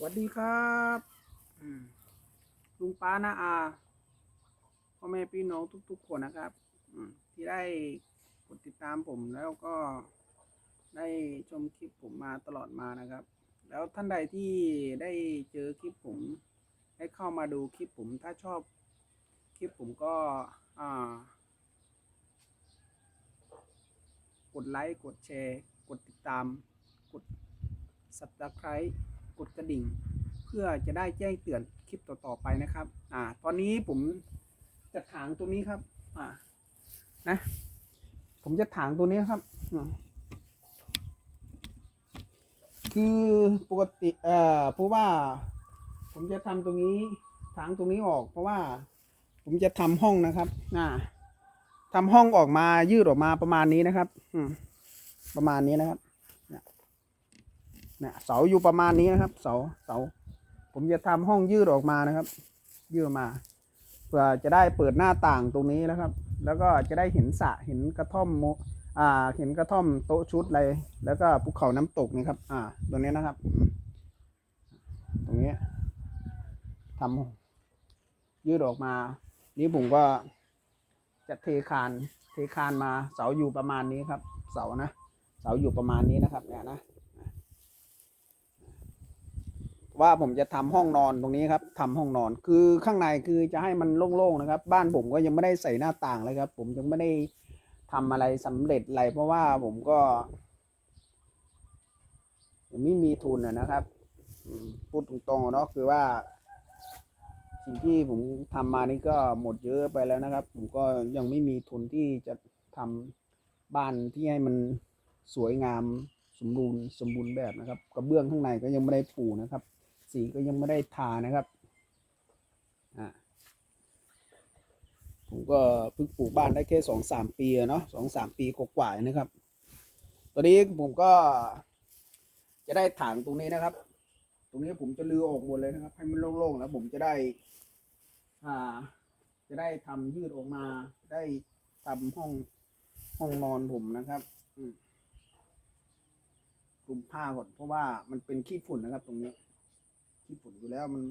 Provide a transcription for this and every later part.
สวัสดีครับลุงป้านาอาพ่อแม่พี่น้องทุก ๆ คนนะครับที่ได้กดติดตามผมแล้วก็ได้ชมคลิปผมมาตลอดมานะครับ แล้วท่านใดที่ได้เจอคลิปผม ได้เข้ามาดูคลิปผมถ้าชอบคลิปผมก็กดไลค์กดแชร์ กดติดตามกด subscribe กดกระดิ่ง เพื่อจะได้แจ้งเตือนคลิปต่อๆไปนะครับ อ่า ตอนนี้ผมจะถางตัวนี้ครับ อ่า นะ ผมจะถางตัวนี้ครับ คือปกติ เอ่อ เพราะว่า ผมจะทำตรงนี้ ถางตรงนี้ออก เพราะว่า ผมจะทำห้องนะครับอ่าทำห้องออกมายืดออกมาประมาณนี้นะครับ อืม ประมาณนี้นะครับ เนี่ยเสาอยู่ประมาณนี้นะครับ เสาเสา ผมจะทำห้องยืดออกมานะครับ ยืดมาเพื่อจะได้เปิดหน้าต่างตรงนี้นะครับ แล้วก็จะได้เห็นสระเห็นกระท่อมโมอ่า เห็นกระท่อมโต๊ะชุดอะไร แล้วก็ภูเขาน้ำตกนี่ครับ อ่า ตรงนี้นะครับ ตรงนี้ทำยืดออกมา นี้ผมก็จะเทคาน เทคานมาเสาอยู่ประมาณนี้ครับ เสานะ เสาอยู่ประมาณนี้นะครับเนี่ยนะ ว่าผมจะทำห้องนอนตรงนี้ครับทำห้องนอนคือข้างในคือจะให้มันโล่งๆนะครับ บ้านผมก็ยังไม่ได้ใส่หน้าต่างเลยครับ ผมยังไม่ได้ทำอะไรสำเร็จอะไรเพราะว่าผมก็ยังไม่มีทุนนะครับพูดตรงๆเนาะคือว่า สิ่งที่ผมทำมานี่ก็หมดเยอะไปแล้วนะครับ ผมก็ยังไม่มีทุนที่จะทำบ้านที่ให้มันสวยงามสมบูรณ์สมบูรณ์แบบนะครับกระเบื้องข้างในก็ยังไม่ได้ปูนะครับ สีก็ยังไม่ได้ทานะครับอ่าผมก็เพิ่งปลูกบ้านได้แค่สองสามปีเนาะสองสามปีกว่าๆนะครับ ตอนนี้ผมก็จะได้ถางตรงนี้นะครับ ตรงนี้ผมจะลือออกหมดเลยนะครับ ให้มันโล่งๆแล้วผมจะได้อ่าจะได้ทำยืดออกมา ได้ทำห้องห้องนอนผมนะครับอืคลุมผ้าก่อนเพราะว่ามันเป็นขี้ฝุ่นนะครับตรงนี้ ขี้ฝุ่นอยู่แล้วมัน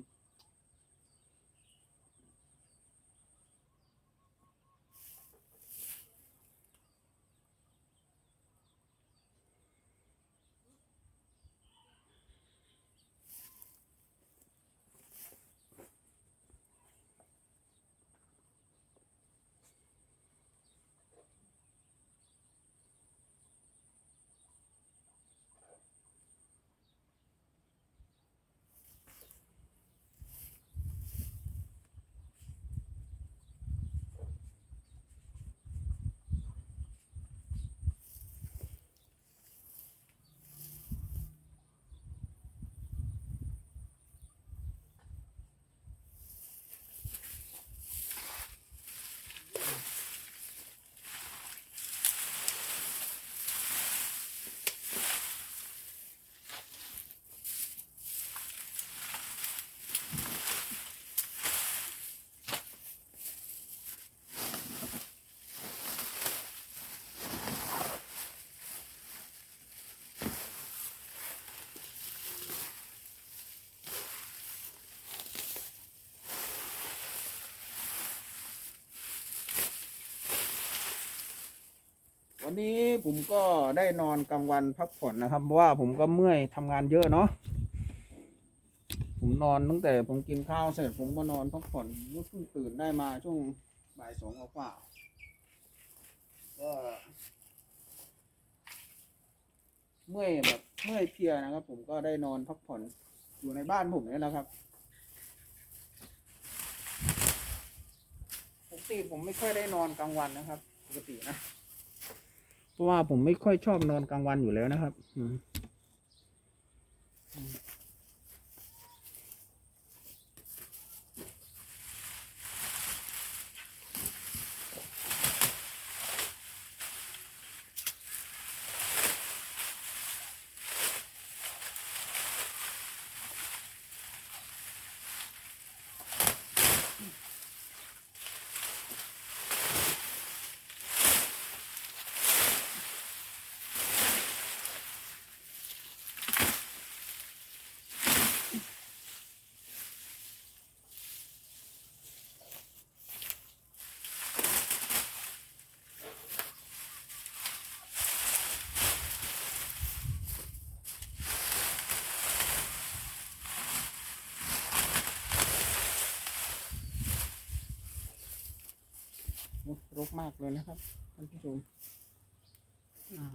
วันนี้ผมก็ได้นอนกลางวันพักผ่อนนะครับ เพราะว่าผมก็เมื่อยทำงานเยอะเนาะผมนอนตั้งแต่ผมกินข้าวเสร็จผมก็นอนพักผ่อนเพิ่งตื่นได้มาช่วงบ่ายสองกว่าๆก็เมื่อยแบบเมื่อยเพลียนะครับ ผมก็ได้นอนพักผ่อนอยู่ในบ้านผมนี่แหละครับปกติผมไม่ค่อยได้นอนกลางวันนะครับ ปกตินะ เพราะว่าผมไม่ค่อยชอบนอนกลางวันอยู่แล้วนะครับ รกมากเลยนะครับท่านผู้ชมอ่า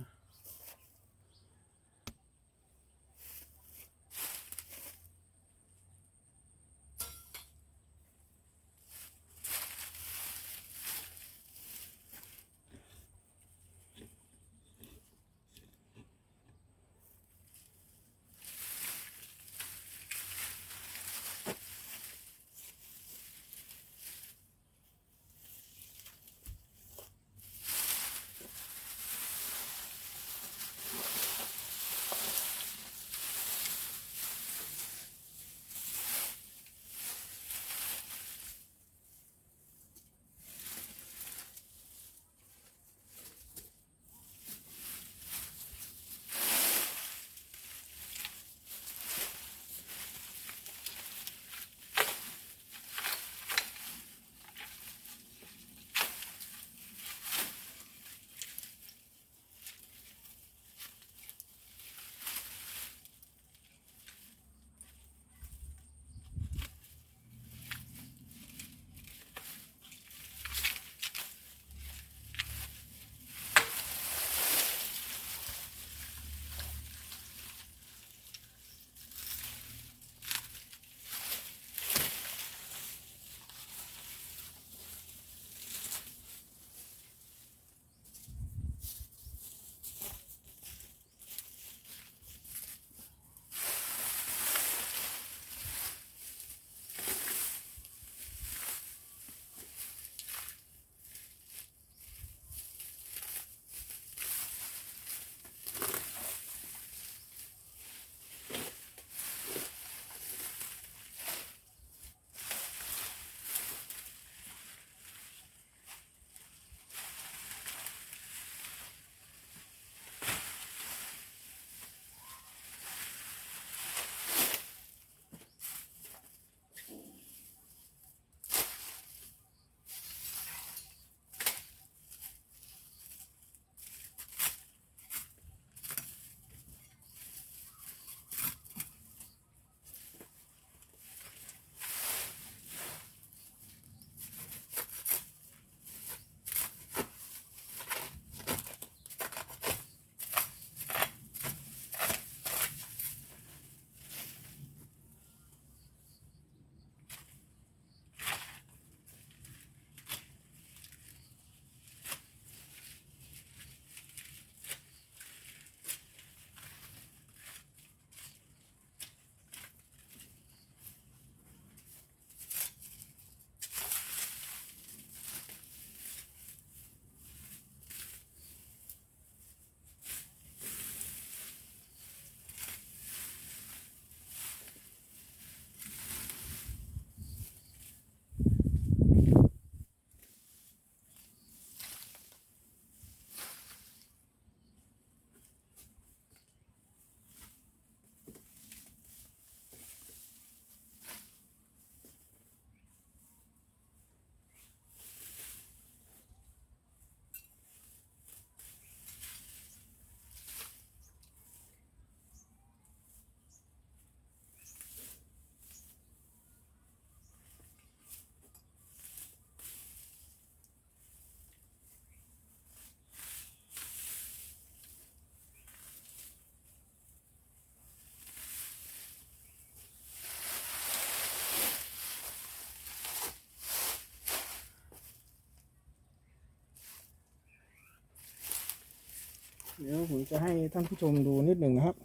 เดี๋ยวผมจะให้ท่านผู้ชมดูนิดหนึ่งนะครับ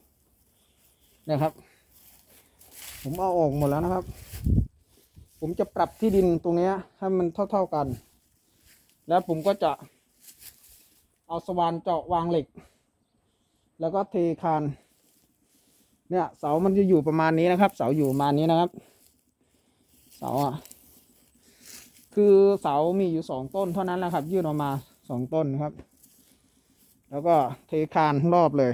นะครับ ผมเอาออกหมดแล้วนะครับ ผมจะปรับที่ดินตรงเนี้ยให้มันเท่า ๆกัน แล้วผมก็จะเอาสว่านเจาะวางเหล็ก แล้วก็เทคาน เนี่ยเสามันจะอยู่ประมาณนี้นะครับ เสาอยู่ประมาณนี้นะครับ เสาอะ คือเสามีอยู่สองต้นเท่านั้นแหละครับ ยื่นออกมาสองต้นนะครับ แล้วก็เทคานรอบเลย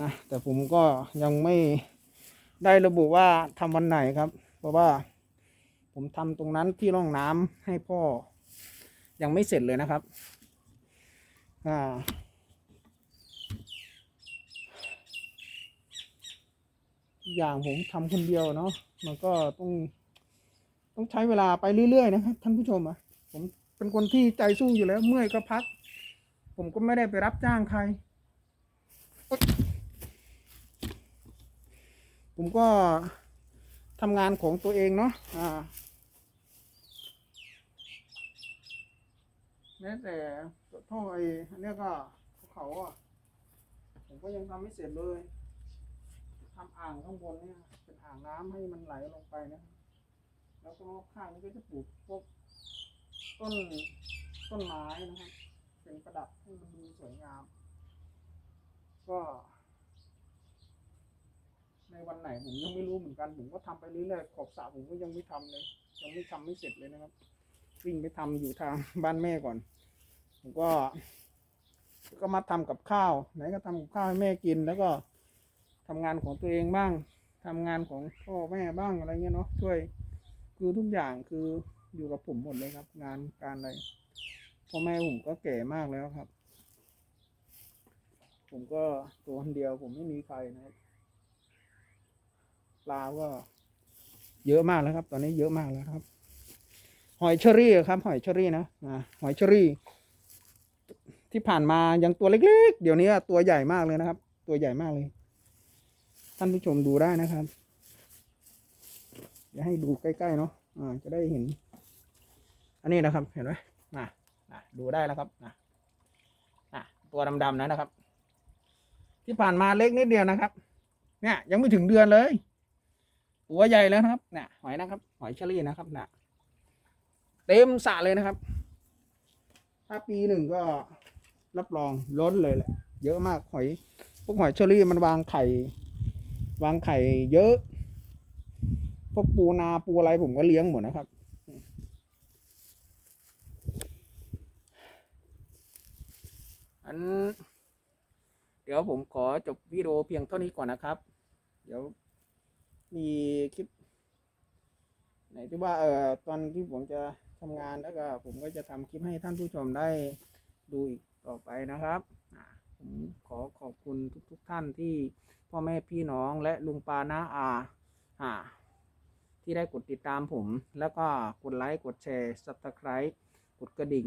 นะแต่ผมก็ยังไม่ได้ระบุว่าทำวันไหนครับ เพราะว่าผมทำตรงนั้นที่ร่องน้ำให้พ่อ ยังไม่เสร็จเลยนะครับอ่าอย่างผมทำคนเดียวเนาะมันก็ต้องต้องใช้เวลาไปเรื่อยๆนะครับท่านผู้ชมอะผมเป็นคนที่ใจสู้อยู่แล้ว เมื่อยก็พัก ผมก็ไม่ได้ไปรับจ้างใคร ผมก็ทำงานของตัวเองเนาะอ่าแม้แต่ท่อไอ้เนี้ยก็เขาอะผมก็ยังทำไม่เสร็จเลยทำอ่างข้างบนเนี่ยเป็นอ่างน้ำให้มันไหลลงไปนะ แล้วก็รอบข้างนี้ก็จะปลูกพวกต้นต้นไม้นะครับ เป็นประดับให้มันดูสวยงาม ก็ ในวันไหนผมยังไม่รู้เหมือนกัน ผมก็ทำไปเรื่อยๆขอบสระผมก็ยังไม่ทำเลย ยังไม่ทำไม่เสร็จเลยนะครับวิ่งไปทำอยู่ทางบ้านแม่ก่อนผมก็ ก็มาทำกับข้าว ไหนก็ทำกับข้าวให้แม่กินแล้วก็ทำงานของตัวเองบ้างทำงานของพ่อแม่บ้างอะไรเงี้ยเนาะช่วย คือทุกอย่างคืออยู่กับผมหมดเลยครับ งานการอะไร พ่อแม่ผมก็แก่มากแล้วครับ ผมก็ตัวคนเดียวผมไม่มีใครนะครับปลาก็เยอะมากแล้วครับ ตอนนี้เยอะมากแล้วครับ หอยเชอรี่ครับ หอยเชอรี่นะอ่าหอยเชอรี่ ที่ผ่านมายังตัวเล็กๆ เดี๋ยวนี้ตัวใหญ่มากเลยนะครับ ตัวใหญ่มากเลย ท่านผู้ชมดูได้นะครับจะให้ดูใกล้ๆเนาะอ่าจะได้เห็น อันนี้นะครับ เห็นไหม นะดูได้แล้วครับนะนะตัวดำๆนั้นะครับ ที่ผ่านมาเล็กนิดเดียวนะครับ เนี่ย ยังไม่ถึงเดือนเลยตัวใหญ่แล้วนะครับเนี่ยหอยนะครับ หอยเชอรี่นะครับเนี่ยเต็มสระเลยนะครับ ถ้าปีหนึ่งก็รับรองล้นเลยแหละ เยอะมากหอย พวกหอยเชอรี่มันวางไข่ วางไข่เยอะ พวกปูนาปูอะไรผมก็เลี้ยงหมดนะครับ อันเดี๋ยวผมขอจบวิดีโอเพียงเท่านี้ก่อนนะครับ เดี๋ยวมีคลิปไหนที่ว่าเอ่อตอนที่ผมจะทำงานแล้วก็ผมก็จะทำคลิปให้ท่านผู้ชมได้ดูอีกต่อไปนะครับผมขอขอบคุณทุกๆทท่านที่พ่อแม่พี่น้องและลุงปาน้าอาอ่า ที่ได้กดติดตามผม แล้วก็กดไลค์กดแชร์ subscribe กดกระดิ่ง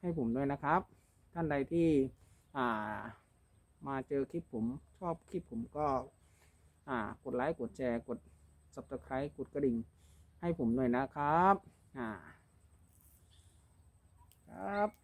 ให้ผมด้วยนะครับ ท่านใดที่มาเจอคลิปผมชอบคลิปผมก็กดไลค์กดแชร์กด subscribe กดกระดิ่ง ให้ผมหน่อยนะครับครับ